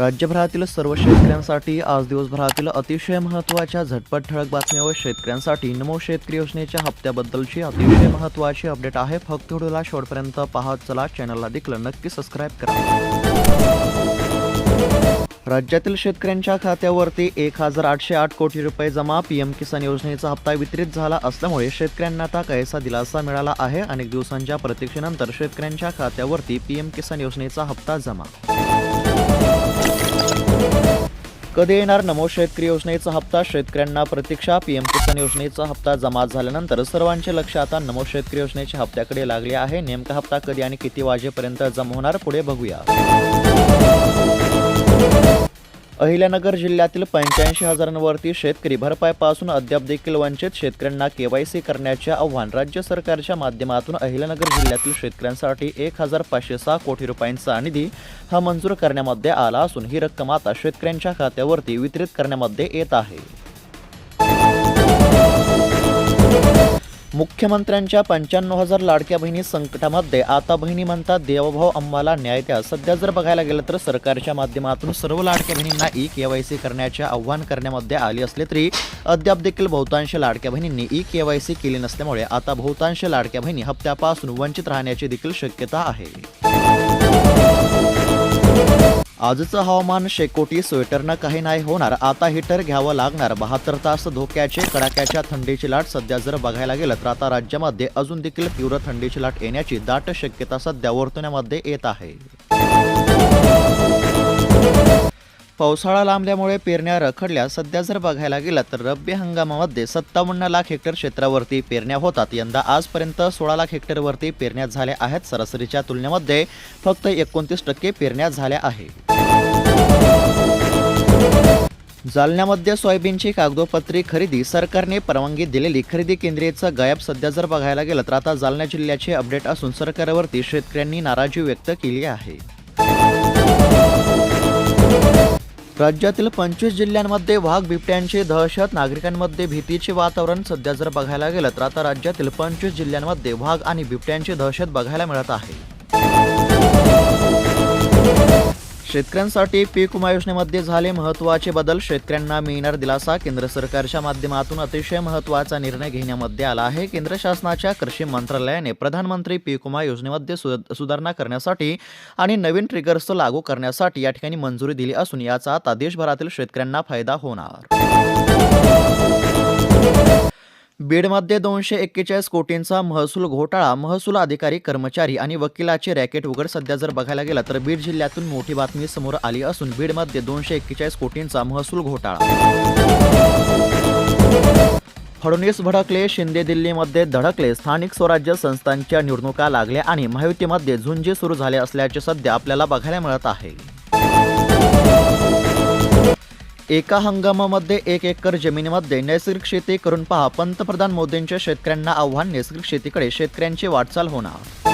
राज्यभरातील सर्व शेतकऱ्यांसाठी आज दिवसभरातील अतिशय महत्त्वाच्या झटपट ठळक बातम्या व शेतकऱ्यांसाठी नमो शेतकरी योजनेच्या हप्त्याबद्दलची अतिशय महत्त्वाची अपडेट आहे. फक्त व्हिडिओला शेवटपर्यंत पाहत चला चॅनलला देखील नक्की सबस्क्राईब करा. राज्यातील शेतकऱ्यांच्या खात्यावरती एक हजार आठशे आठ कोटी रुपये जमा पीएम किसान योजनेचा हप्ता वितरित झाला असल्यामुळे शेतकऱ्यांना आता कैसा दिलासा मिळाला आहे? अनेक दिवसांच्या प्रतीक्षेनंतर शेतकऱ्यांच्या खात्यावरती पीएम किसान योजनेचा हप्ता जमा कधी येणार? नमो शेतकरी योजनेचा हप्ता. शेतकऱ्यांना प्रतीक्षा. पीएम किसान योजनेचा हप्ता जमा झाल्यानंतर सर्वांचे लक्ष आता नमो शेतकरी योजनेच्या हप्त्याकडे लागले आहे. नेमका हप्ता कधी आणि किती वाजेपर्यंत जमा होणार? पुढे बघूया. अहिल्यानगर जिल्ह्यातील पंच्याऐंशी हजारांवरती शेतकरी भरपाईपासून अद्याप देखील वंचित शेतकऱ्यांना केवायसी करण्याचे आव्हान राज्य सरकारच्या माध्यमातून अहिल्यानगर जिल्ह्यातील शेतकऱ्यांसाठी एक हजार पाचशे सहा कोटी रुपयांचा निधी हा मंजूर करण्यामध्ये आला असून ही रक्कम आता शेतकऱ्यांच्या खात्यावरती वितरित करण्यामध्ये येत आहे. मुख्यमंत्र्यांच्या पंच्याण्णव हजार लाडक्या बहिणी संकटामध्ये आता बहिणी म्हणतात देवभाव आम्हाला न्याय द्या. सध्या जर बघायला गेलं तर सरकारच्या माध्यमातून सर्व लाडक्या बहिणींना ई के वाय सी करण्याचे आव्हान करण्यामध्ये आले असले तरी अद्याप देखील बहुतांश लाडक्या बहिणींनी ई के वाय सी केली नसल्यामुळे आता बहुतांश लाडक्या बहिणी हप्त्यापासून वंचित राहण्याची देखील शक्यता आहे. आजचं हवामान शेकोटी स्वेटरनं काही नाही होणार. आता हिटर घ्यावं लागणार. बहात्तर तास धोक्याचे कडाक्याच्या थंडीची लाट सध्या जर बघायला गेलं तर आता राज्यामध्ये अजून देखील तीव्र थंडीची लाट येण्याची दाट शक्यता सध्या वर्तुण्यामध्ये येत आहे. पावसाळा लांबल्यामुळे पेरण्या रखडल्या सध्या जर बघायला गेलं तर रब्बी हंगामामध्ये सत्तावन्न लाख हेक्टर क्षेत्रावरती पेरण्या होतात. यंदा आजपर्यंत सोळा लाख हेक्टरवरती पेरण्या झाल्या आहेत. सरासरीच्या तुलनेमध्ये फक्त एकोणतीस टक्के पेरण्या झाल्या आहे. जालन्यामध्ये सोयाबीनची कागदोपत्री खरेदी सरकारने परवानगी दिलेली खरेदी केंद्रीयचं गायब सध्या जर बघायला गेलं तर आता जालना जिल्ह्याचे अपडेट असून सरकारवरती शेतकऱ्यांनी नाराजी व्यक्त केली आहे. राज्यातील पंचवीस जिल्ह्यांमध्ये वाघ बिबट्यांची दहशत नागरिकांमध्ये भीतीचे वातावरण सध्या जर बघायला गेलं तर आता राज्यातील पंचवीस जिल्ह्यांमध्ये वाघ आणि बिबट्यांची दहशत बघायला मिळत आहे. शेतकऱ्यांसाठी पीक विमा योजनेमध्ये झाले महत्त्वाचे बदल शेतकऱ्यांना मिळणार दिलासा केंद्र सरकारच्या माध्यमातून अतिशय महत्त्वाचा निर्णय घेण्यामध्ये आला आहे. केंद्र शासनाच्या कृषी मंत्रालयाने प्रधानमंत्री पीक विमा योजनेमध्ये सु सुधारणा करण्यासाठी आणि नवीन ट्रिगर्स लागू करण्यासाठी या ठिकाणी मंजुरी दिली असून याचा आता देशभरातील शेतकऱ्यांना फायदा होणार. बीडमध्ये दोनशे एक्केचाळीस कोटींचा महसूल घोटाळा महसूल अधिकारी कर्मचारी आणि वकिलाचे रॅकेट उघड सध्या जर बघायला गेला तर बीड जिल्ह्यातून मोठी बातमी समोर आली असून बीडमध्ये दोनशे एक्केचाळीस कोटींचा महसूल घोटाळा. फडणवीस भडकले शिंदे दिल्लीमध्ये धडकले स्थानिक स्वराज्य संस्थांच्या निवडणुका लागल्या आणि महायुतीमध्ये झुंजे सुरू झाले असल्याचे सध्या आपल्याला बघायला मिळत आहे. एका हंगामामध्ये एक एकर जमिनीमध्ये नैसर्गिक शेती करून पहा. पंतप्रधान मोदींच्या शेतकऱ्यांना आव्हान नैसर्गिक शेतीकडे शेतकऱ्यांची वाटचाल होणार.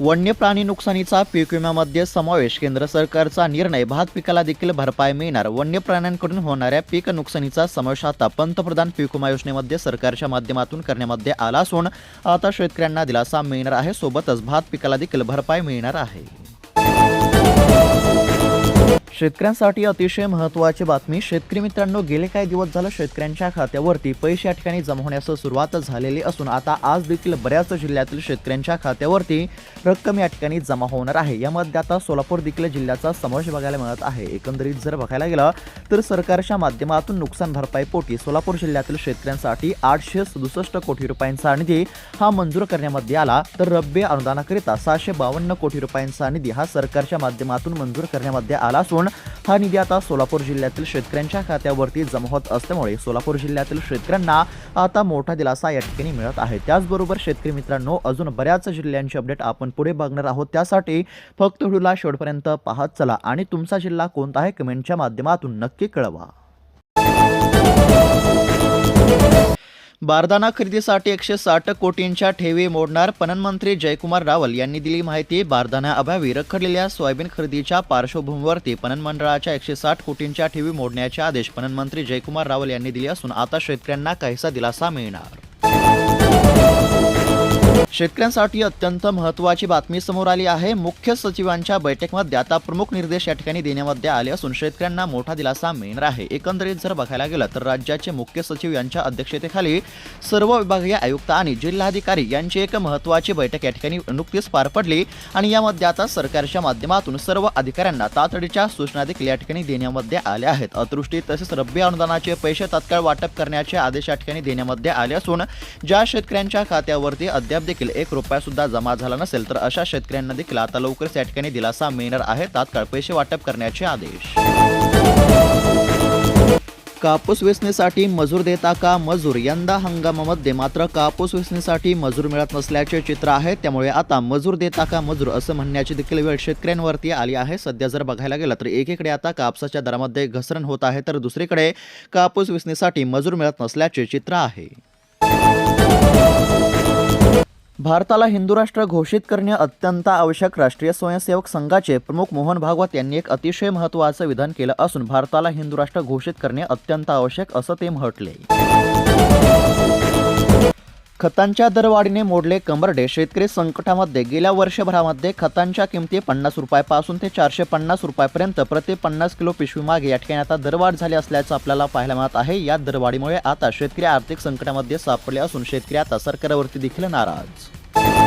वन्य प्राणी नुकसानीचा पीक विम्यामध्ये समावेश. केंद्र सरकारचा निर्णय भात पिकाला देखील भरपाई मिळणार. वन्य प्राण्यांकडून होणाऱ्या पीक नुकसानीचा समावेश आता पंतप्रधान पीक विमा योजनेमध्ये सरकारच्या माध्यमातून करण्यामध्ये आला असून आता शेतकऱ्यांना दिलासा मिळणार आहे. सोबतच भात पिकाला देखील भरपाई मिळणार आहे. शेतकऱ्यांसाठी अतिशय महत्त्वाची बातमी शेतकरी मित्रांनो गेले काही दिवस झालं शेतकऱ्यांच्या खात्यावरती पैसे या ठिकाणी जमा होण्यास सुरुवात झालेली असून आता आज देखील बऱ्याच जिल्ह्यातील शेतकऱ्यांच्या खात्यावरती रक्कम या ठिकाणी जमा होणार आहे. यामध्ये आता सोलापूर देखील जिल्ह्याचा समावेश बघायला मिळत आहे. एकंदरीत जर बघायला गेलं तर सरकारच्या माध्यमातून नुकसान भरपाई पोटी सोलापूर जिल्ह्यातील शेतकऱ्यांसाठी आठशे सदुसष्ट कोटी रुपयांचा निधी हा मंजूर करण्यामध्ये आला तर रब्बी अनुदानाकरिता सहाशे बावन्न कोटी रुपयांचा निधी हा सरकारच्या माध्यमातून मंजूर करण्यामध्ये आला असून हा निधी आता सोलापूर जिल्ह्यातील शेतकऱ्यांच्या खात्यावरती जमा होत असल्यामुळे सोलापूर जिल्ह्यातील शेतकऱ्यांना आता मोठा दिलासा या ठिकाणी मिळत आहे. त्याचबरोबर शेतकरी मित्रांनो अजून बऱ्याच जिल्ह्यांचे अपडेट आपण पुढे बघणार आहोत. त्यासाठी फक्त व्हिडिओला शेवटपर्यंत पाहत चला आणि तुमचा जिल्हा कोणता आहे कमेंटच्या माध्यमातून नक्की कळवा. बारदाना खरेदीसाठी एकशे साठ कोटींच्या ठेवी मोडणार पणन मंत्री जयकुमार रावल यांनी दिली माहिती. बारदाना अभावी रखडलेल्या सोयाबीन खरेदीच्या पार्श्वभूमीवरती पणन मंडळाच्या एकशे साठ कोटींच्या ठेवी मोडण्याचे आदेश पणन मंत्री जयकुमार रावल यांनी दिले असून आता शेतकऱ्यांना काहीसा दिलासा मिळणार. शेतकऱ्यांसाठी अत्यंत महत्त्वाची बातमी समोर आली आहे. मुख्य सचिवांच्या बैठकीमध्ये आता प्रमुख निर्देश या ठिकाणी देण्यामध्ये आले असून शेतकऱ्यांना मोठा दिलासा मिळणार आहे. एकंदरीत जर बघायला गेलं तर राज्याचे मुख्य सचिव यांच्या अध्यक्षतेखाली सर्व विभागीय आयुक्त आणि जिल्हाधिकारी यांची एक महत्त्वाची बैठक या ठिकाणी नुकतीच पार पडली आणि यामध्ये आता सरकारच्या माध्यमातून सर्व अधिकाऱ्यांना तातडीच्या सूचना देखील या ठिकाणी देण्यामध्ये आल्या आहेत. अतृष्टी तसेच रब्बी अनुदानाचे पैसे तात्काळ वाटप करण्याचे आदेश या ठिकाणी देण्यामध्ये आले असून ज्या शेतकऱ्यांच्या खात्यावरती अद्याप देखील एक रुपया सुद्धा जमा झाला नसेल तर अशा शेतकऱ्यांना देखील आता लवकरच या ठिकाणी दिलासा मिळणार आहे. तात्काळ पैसे वाटप करण्याचे आदेश. कापूस वेचणीसाठी मजूर देता का? मजूर यंदा हंगामामध्ये मात्र कापूस वेचणीसाठी मजूर मिळत नसल्याचे चित्र आहे. त्यामुळे आता मजूर देता का मजूर असं म्हणण्याची देखील वेळ शेतकऱ्यांवरती आली आहे. सध्या जर बघायला गेलं तर एकीकडे आता कापसाच्या दरामध्ये घसरण होत आहे तर दुसरीकडे कापूस वेचणीसाठी मजूर मिळत नसल्याचे चित्र आहे. भारताला हिंदू राष्ट्र घोषित करणे अत्यंत आवश्यक राष्ट्रीय स्वयंसेवक संघाचे प्रमुख मोहन भागवत यांनी एक अतिशय महत्त्वाचं विधान केलं असून भारताला हिंदू राष्ट्र घोषित करणे अत्यंत आवश्यक असं ते म्हटले. खतांच्या दरवाढीने मोडले कंबरडे शेतकरी संकटामध्ये गेल्या वर्षभरामध्ये खतांच्या किमती पन्नास रुपयापासून ते चारशे पन्नास रुपयापर्यंत प्रति पन्नास किलो पिशवी मागे. या ठिकाणी आता दरवाढ झाली असल्याचं आपल्याला पाहायला मिळत आहे. या दरवाढीमुळे आता शेतकरी आर्थिक संकटामध्ये सापडले असून शेतकरी आता सरकारवरती देखील नाराज.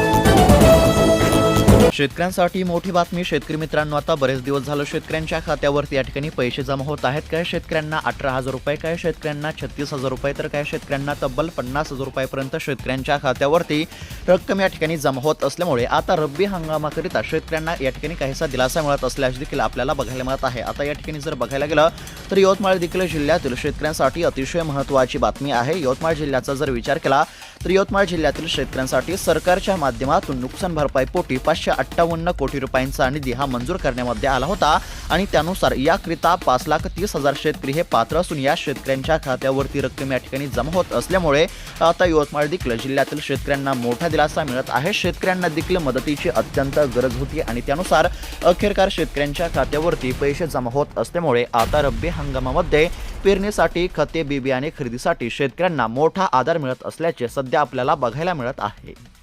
शेतकऱ्यांसाठी मोठी बातमी. शेतकरी मित्रांनो आता बरेच दिवस झालं शेतकऱ्यांच्या खात्यावरती या ठिकाणी पैसे जमा होत आहेत. काही शेतकऱ्यांना अठरा हजार रुपये काही शेतकऱ्यांना छत्तीस हजार रुपये तर काही शेतकऱ्यांना तब्बल पन्नास हजार रुपयापर्यंत शेतकऱ्यांच्या खात्यावरती रक्कम या ठिकाणी जमा होत असल्यामुळे आता रब्बी हंगामाकरिता शेतकऱ्यांना या ठिकाणी काहीसा दिलासा मिळत असल्याचे देखील आपल्याला बघायला मिळत आहे. आता या ठिकाणी जर बघायला गेलं तर यवतमाळ देखील जिल्ह्यातील शेतकऱ्यांसाठी अतिशय महत्त्वाची बातमी आहे. यवतमाळ जिल्ह्याचा जर विचार केला तर यवतमाळ जिल्ह्यातील शेतकऱ्यांसाठी सरकारच्या माध्यमातून नुकसान भरपाईपोटी पाचशे अठ्ठावन्न कोटी रुपयांचा निधी हा मंजूर करण्यामध्ये आला होता आणि त्यानुसार याकरिता पाच लाख तीस हजार शेतकरी हे पात्र असून या शेतकऱ्यांच्या खात्यावरती रक्कम या ठिकाणी जमा होत असल्यामुळे आता यवतमाळ देखील जिल्ह्यातील शेतकऱ्यांना मोठा दिलासा मिळत आहे. शेतकऱ्यांना देखील मदतीची अत्यंत गरज होती आणि त्यानुसार अखेरकार शेतकऱ्यांच्या खात्यावरती पैसे जमा होत असल्यामुळे आता रब्बी हंगामामध्ये पेरणीसाठी खते बी बियाणे खरेदीसाठी शेतकऱ्यांना मोठा आधार मिळत असल्याचे सध्या आपल्याला बघायला मिळत आहे.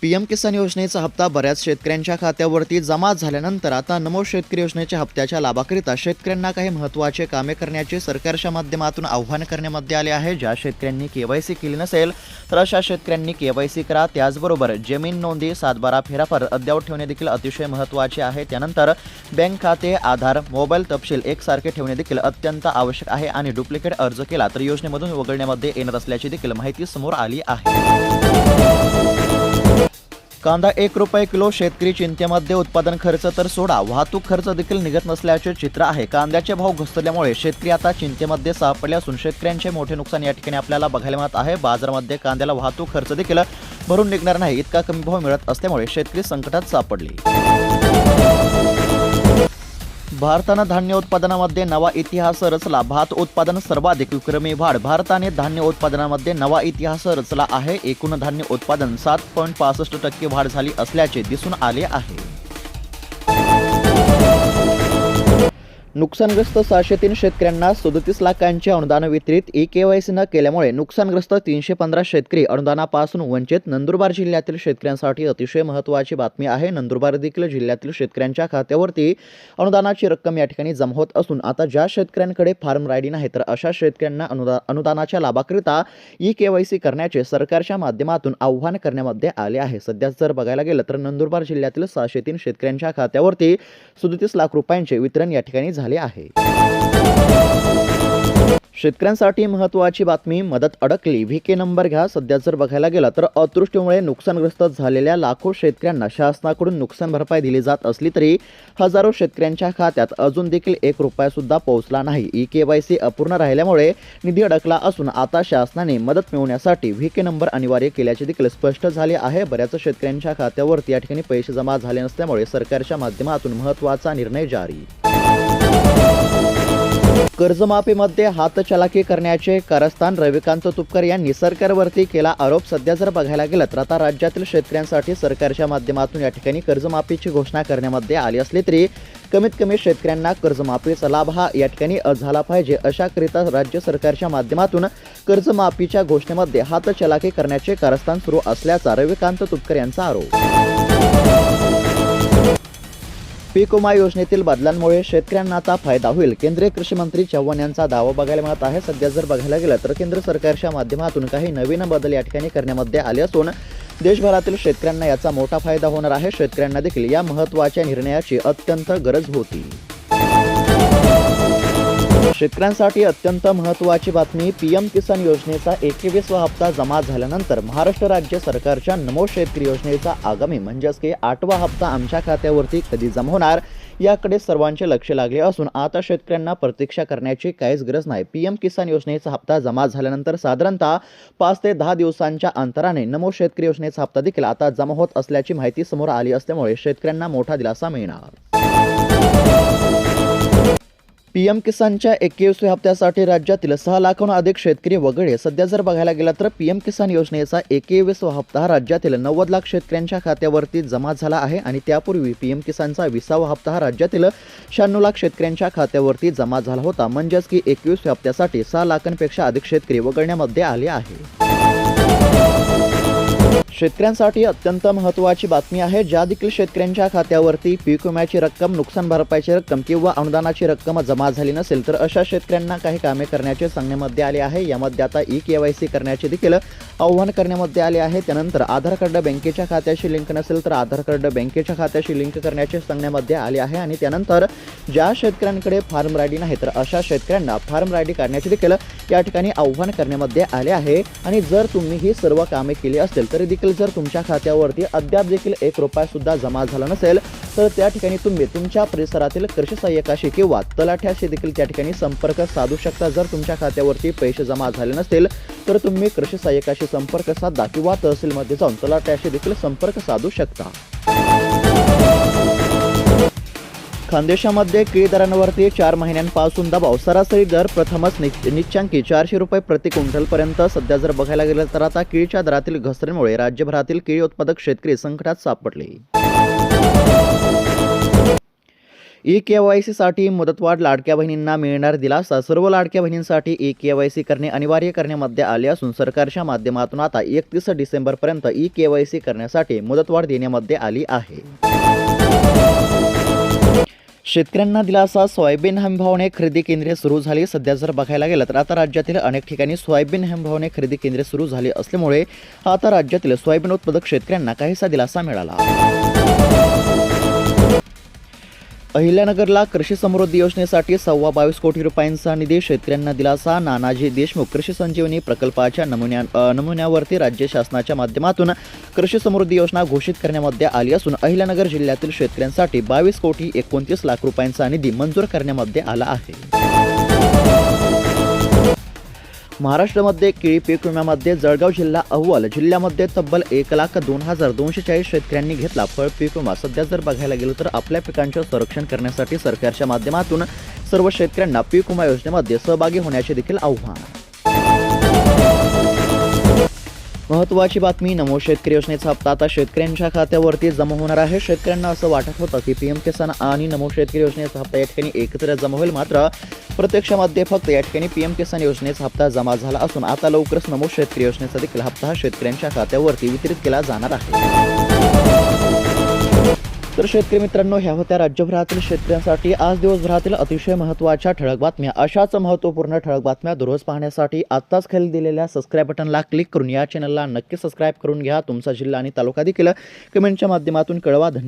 पीएम किसान योजनेचा हप्ता बऱ्याच शेतकऱ्यांच्या खात्यावरती जमा झाल्यानंतर आता नमो शेतकरी योजनेच्या हप्त्याच्या लाभाकरिता शेतकऱ्यांना काही महत्त्वाचे कामे करण्याचे सरकारच्या माध्यमातून आव्हान करण्यामध्ये आले आहे. ज्या शेतकऱ्यांनी केवायसी केली नसेल तर अशा शेतकऱ्यांनी केवायसी करा. त्याचबरोबर जमीन नोंदी सातबारा फेराफार अद्यावत ठेवणे देखील अतिशय महत्त्वाचे आहे. त्यानंतर बँक खाते आधार मोबाईल तपशील एकसारखे ठेवणे देखील अत्यंत आवश्यक आहे आणि डुप्लिकेट अर्ज केला तर योजनेमधून वगळण्यामध्ये येणार असल्याची देखील माहिती समोर आली आहे. कांदा एक रुपये किलो शेतकरी चिंतेमध्ये उत्पादन खर्च तर सोडा. वाहतूक खर्च देखील निघत नसल्याचे चित्र आहे. कांद्याचे भाव घसरल्यामुळे शेतकरी आता चिंतेमध्ये सापडले असून शेतकऱ्यांचे मोठे नुकसान या ठिकाणी आपल्याला बघायला मिळत आहे. बाजारामध्ये कांद्याला वाहतूक खर्च देखील भरून निघणार नाही. इतका कमी भाव मिळत असल्यामुळे शेतकरी संकटात सापडले. भारतानं धान्य उत्पादनामध्ये नवा इतिहास रचला. भात उत्पादन सर्वाधिक विक्रमी वाढ. भारताने धान्य उत्पादनामध्ये नवा इतिहास रचला आहे. एकूण धान्य उत्पादन सात पॉईंट पासष्ट टक्के वाढ झाली असल्याचे दिसून आले आहे. नुकसानग्रस्त सहाशे तीन शेतकऱ्यांना सदतीस लाखांचे अनुदान वितरित ई के वाय सी न केल्यामुळे नुकसानग्रस्त तीनशे पंधरा शेतकरी अनुदानापासून वंचित. नंदुरबार जिल्ह्यातील शेतकऱ्यांसाठी अतिशय महत्त्वाची बातमी आहे. नंदुरबार देखील जिल्ह्यातील शेतकऱ्यांच्या खात्यावरती अनुदानाची रक्कम या ठिकाणी जमा होत असून आता ज्या शेतकऱ्यांकडे फार्म रायडी नाही तर अशा शेतकऱ्यांना अनुदा अनुदानाच्या लाभाकरिता ई के वाय सी करण्याचे सरकारच्या माध्यमातून आव्हान करण्यामध्ये आले आहे. सध्या जर बघायला गेलं तर नंदुरबार जिल्ह्यातील सहाशे तीन शेतकऱ्यांच्या खात्यावरती सदतीस लाख रुपयांचे वितरण या ठिकाणी झाले आहे. शेतकऱ्यांसाठी महत्त्वाची बातमी मदत अडकली. व्ही के नंबर घ्या. सध्या जर बघायला गेला तर अतृष्टीमुळे नुकसानग्रस्त झालेल्या लाखो शेतकऱ्यांना शासनाकडून नुकसान भरपाई दिली जात असली तरी हजारो शेतकऱ्यांच्या खात्यात अजून देखील एक रुपया सुद्धा पोहोचला नाही. ई के वाय सी अपूर्ण राहिल्यामुळे निधी अडकला असून आता शासनाने मदत मिळवण्यासाठी व्ही के नंबर अनिवार्य केल्याचे देखील स्पष्ट झाले आहे. बऱ्याच शेतकऱ्यांच्या खात्यावरती या ठिकाणी पैसे जमा झाले नसल्यामुळे सरकारच्या माध्यमातून महत्त्वाचा निर्णय जारी. कर्जमाफीमध्ये हातचलाकी करण्याचे कारस्थान रविकांत तुपकर यांनी सरकारवरती केला आरोप. सध्या जर बघायला गेलं तर आता राज्यातील शेतकऱ्यांसाठी सरकारच्या माध्यमातून या ठिकाणी कर्जमाफीची घोषणा करण्यामध्ये आली असली तरी कमीत कमी शेतकऱ्यांना कर्जमाफीचा लाभ हा या ठिकाणी झाला पाहिजे. अशाकरिता राज्य सरकारच्या माध्यमातून कर्जमाफीच्या घोषणेमध्ये हातचलाकी करण्याचे कारस्थान सुरू असल्याचा रविकांत तुपकर यांचा आरोप. पीक विमा योजनेतील बदलांमुळे शेतकऱ्यांना आता फायदा होईल. केंद्रीय कृषी मंत्री चव्हाण यांचा दावा बघायला मिळत आहे. सध्या जर बघायला गेलं तर केंद्र सरकारच्या माध्यमातून काही नवीन बदल या ठिकाणी करण्यामध्ये आले असून देशभरातील शेतकऱ्यांना याचा मोठा फायदा होणार आहे. शेतकऱ्यांना देखील या महत्त्वाच्या निर्णयाची अत्यंत गरज होती. शेतकऱ्यांसाठी अत्यंत महत्त्वाची बातमी पीएम किसान योजनेचा एकवीसवा हप्ता जमा झाल्यानंतर महाराष्ट्र राज्य सरकारच्या नमो शेतकरी योजनेचा आगामी म्हणजेच की आठवा हप्ता आमच्या खात्यावरती कधी जमा होणार याकडे सर्वांचे लक्ष लागले असून आता शेतकऱ्यांना प्रतीक्षा करण्याची काहीच गरज नाही. पीएम किसान योजनेचा हप्ता जमा झाल्यानंतर साधारणतः पाच ते दहा दिवसांच्या अंतराने नमो शेतकरी योजनेचा हप्ता देखील आता जमा होत असल्याची माहिती समोर आली असल्यामुळे शेतकऱ्यांना मोठा दिलासा मिळणार. पी एम किसानच्या एकवीसव्या हप्त्यासाठी राज्यातील सहा लाखाहून अधिक शेतकरी वगळे सध्या जर बघायला गेला तर पी एम किसान योजनेचा एकवीसवा हप्ता हा राज्यातील नव्वद लाख शेतकऱ्यांच्या खात्यावरती जमा झाला आहे आणि त्यापूर्वी पी एम किसानचा विसावा हप्ता हा राज्यातील शहाण्णव लाख शेतकऱ्यांच्या खात्यावरती जमा झाला होता. म्हणजेच की एकवीसव्या हप्त्यासाठी सहा लाखांपेक्षा अधिक शेतकरी वगळण्यामध्ये आले आहे. शेतकऱ्यांसाठी अत्यंत महत्त्वाची बातमी आहे. ज्या देखील शेतकऱ्यांच्या खात्यावरती पीक विम्याची रक्कम नुकसान भरपाईची रक्कम किंवा अनुदानाची रक्कम जमा झाली नसेल तर अशा शेतकऱ्यांना काही कामे करण्याचे सांगण्यामध्ये आले आहे. यामध्ये आता ई के वाय सी करण्याचे देखील आव्हान करण्यामध्ये आले आहे. त्यानंतर आधार कार्ड बँकेच्या खात्याशी लिंक नसेल तर आधार कार्ड बँकेच्या खात्याशी लिंक करण्याचे सांगण्यामध्ये आले आहे. आणि त्यानंतर ज्या शेतकऱ्यांकडे फार्म रायडी नाही तर अशा शेतकऱ्यांना फार्म रायडी काढण्याचे देखील या ठिकाणी आव्हान करण्यामध्ये आले आहे. आणि जर तुम्ही ही सर्व कामे केली असतील तरी देखील जर तुमच्या खात्यावरती अद्याप देखील एक रुपया सुद्धा जमा झाला नसेल तर त्या ठिकाणी तुम्ही तुमच्या परिसरातील कृषी सहाय्यकाशी किंवा तलाठ्याशी देखील त्या ठिकाणी संपर्क साधू शकता. जर तुमच्या खात्यावरती पैसे जमा झाले नसतील तर तुम्ही कृषी सहाय्यकाशी संपर्क साधा किंवा तहसीलमध्ये जाऊन तलाठ्याशी देखील संपर्क साधू शकता. खानदेशामध्ये केळी दरांवरती चार महिन्यांपासून दबाव सरासरी दर प्रथमच निश्चांकी चारशे रुपये प्रति क्विंटलपर्यंत. सध्या जर बघायला गेलं तर आता केळीच्या दरातील घसरणीमुळे राज्यभरातील केळी उत्पादक शेतकरी संकटात सापडले. ई के वाय सीसाठी मुदतवाढ लाडक्या बहिणींना मिळणार दिलासा. सर्व लाडक्या बहिणींसाठी ई के वाय सी करणे अनिवार्य करण्यामध्ये आले असून सरकारच्या माध्यमातून आता एकतीस डिसेंबरपर्यंत ई के वाय सी करण्यासाठी मुदतवाढ देण्यामध्ये आली आहे. शेतकऱ्यांना दिलासा सोयाबीन हमीभावाने खरेदी केंद्रे सुरू झाली. सध्या जर बघायला गेलं तर आता राज्यातील अनेक ठिकाणी सोयाबीन हमीभावाने खरेदी केंद्रे सुरू झाली असल्यामुळे आता राज्यातील सोयाबीन उत्पादक शेतकऱ्यांना काहीसा दिलासा मिळाला. अहिल्यानगरला कृषी समृद्धी योजनेसाठी सव्वा बावीस कोटी रुपयांचा निधी शेतकऱ्यांना दिलासा. नानाजी देशमुख कृषी संजीवनी प्रकल्पाच्या नमुन्या नमुन्यावरती राज्य शासनाच्या माध्यमातून कृषी समृद्धी योजना घोषित करण्यामध्ये आली असून अहिल्यानगर जिल्ह्यातील शेतकऱ्यांसाठी बावीस कोटी एकोणतीस लाख रुपयांचा निधी मंजूर करण्यामध्ये आला आहे. महाराष्ट्रामध्ये केळी पीक विम्यामध्ये जळगाव जिल्हा अव्वल जिल्ह्यामध्ये तब्बल एक लाख दोन हजार दोनशे चाळीस शेतकऱ्यांनी घेतला फळ पीक विमा. सध्या जर बघायला गेलो तर आपल्या पिकांचे संरक्षण करण्यासाठी सरकारच्या माध्यमातून सर्व शेतकऱ्यांना पीक विमा योजनेमध्ये सहभागी होण्याचे देखील आव्हान. महत्त्वाची बातमी नमो शेतकरी योजनेचा हप्ता. आता शेतकऱ्यांच्या खात्यावरती जमा होणार आहे. शेतकऱ्यांना असं वाटत होतं की पीएम किसान आणि नमो शेतकरी योजनेचा हप्ता या ठिकाणी एकत्र जमा होईल. मात्र प्रत्यक्षामध्ये फक्त या ठिकाणी पीएम किसान योजनेचा हप्ता जमा झाला असून आता लवकरच नमो शेतकरी योजनेचा देखील हप्ता हा शेतकऱ्यांच्या खात्यावरती वितरित केला जाणार आहे. तर शेतकरी मित्रांनो ह्या होत्या राज्यभरातील शेतकऱ्यांसाठी. आज दिवसभरातील अतिशय महत्त्वाच्या ठळक बातम्या. अशाच महत्त्वपूर्ण ठळक बातम्या दररोज पाहण्यासाठी आत्ताच खाली दिलेल्या सबस्क्राईब बटनला क्लिक करून या चॅनलला नक्की सबस्क्राईब करून घ्या. तुमचा जिल्हा आणि तालुका देखील कमेंटच्या माध्यमातून कळवा. धन्यवाद.